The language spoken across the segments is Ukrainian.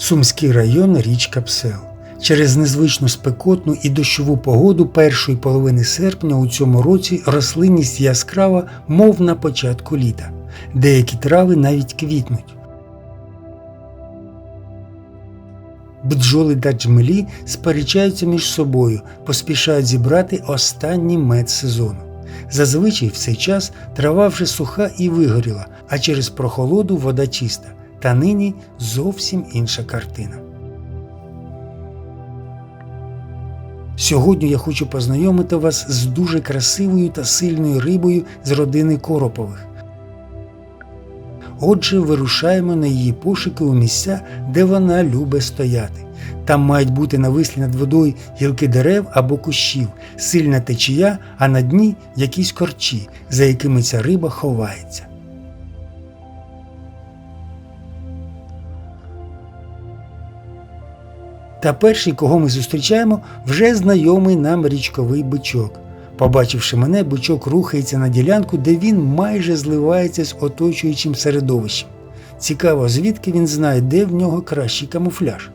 Сумський район річка Псел. Через незвично спекотну і дощову погоду першої половини серпня у цьому році рослинність яскрава, мов на початку літа. Деякі трави навіть квітнуть. Бджоли та джмелі сперечаються між собою, поспішають зібрати останній мед сезону. Зазвичай в цей час трава вже суха і вигоріла, а через прохолоду вода чиста. Та нині зовсім інша картина. Сьогодні я хочу познайомити вас з дуже красивою та сильною рибою з родини Коропових. Отже, вирушаємо на її пошуки у місця, де вона любить стояти. Там мають бути навислі над водою гілки дерев або кущів, сильна течія, а на дні якісь корчі, за якими ця риба ховається. Та перший, кого ми зустрічаємо, вже знайомий нам річковий бичок. Побачивши мене, бичок рухається на ділянку, де він майже зливається з оточуючим середовищем. Цікаво, звідки він знає, де в нього кращий камуфляж.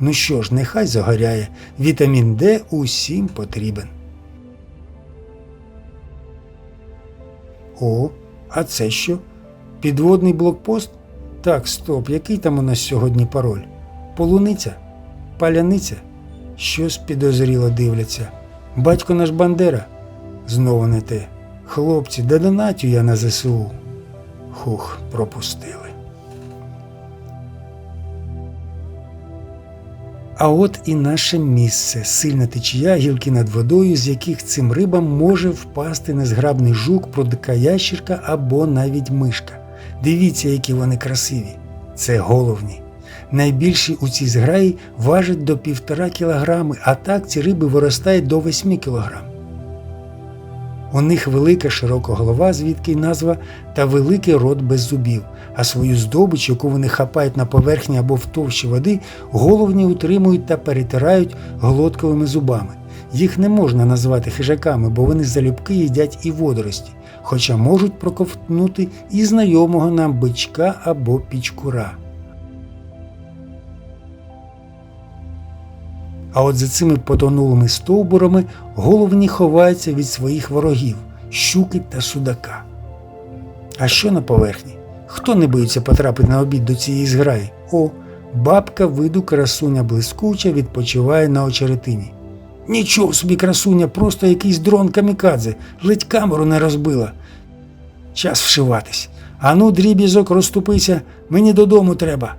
Ну що ж, нехай загоряє. Вітамін Д усім потрібен. О, а це що? Підводний блокпост? Так, стоп, який там у нас сьогодні пароль? Полуниця? Паляниця? Щось підозріло дивляться. Батько наш Бандера? Знову не те. Хлопці, да донатю я на ЗСУ. Хух, пропустили. А от і наше місце, сильна течія, гілки над водою, з яких цим рибам може впасти незграбний жук, продика ящірка або навіть мишка. Дивіться, які вони красиві. Це головні. Найбільші у цій зграї важать до півтора кілограми, а так ці риби виростають до 8 кілограм. У них велика широка голова, звідки й назва, та великий рот без зубів, а свою здобич, яку вони хапають на поверхні або в товщі води, головні утримують та перетирають глотковими зубами. Їх не можна назвати хижаками, бо вони залюбки їдять і водорості, хоча можуть проковтнути і знайомого нам бичка або пічкура. А от за цими потонулими стовбурами головні ховаються від своїх ворогів щуки та судака. А що на поверхні? Хто не боїться потрапити на обід до цієї зграї? О, бабка виду красуня блискуча відпочиває на очеретині. Нічого собі, красуня, просто якийсь дрон камікадзе, ледь камеру не розбила. Час вшиватись. Ану, дрібізок, розступися, мені додому треба.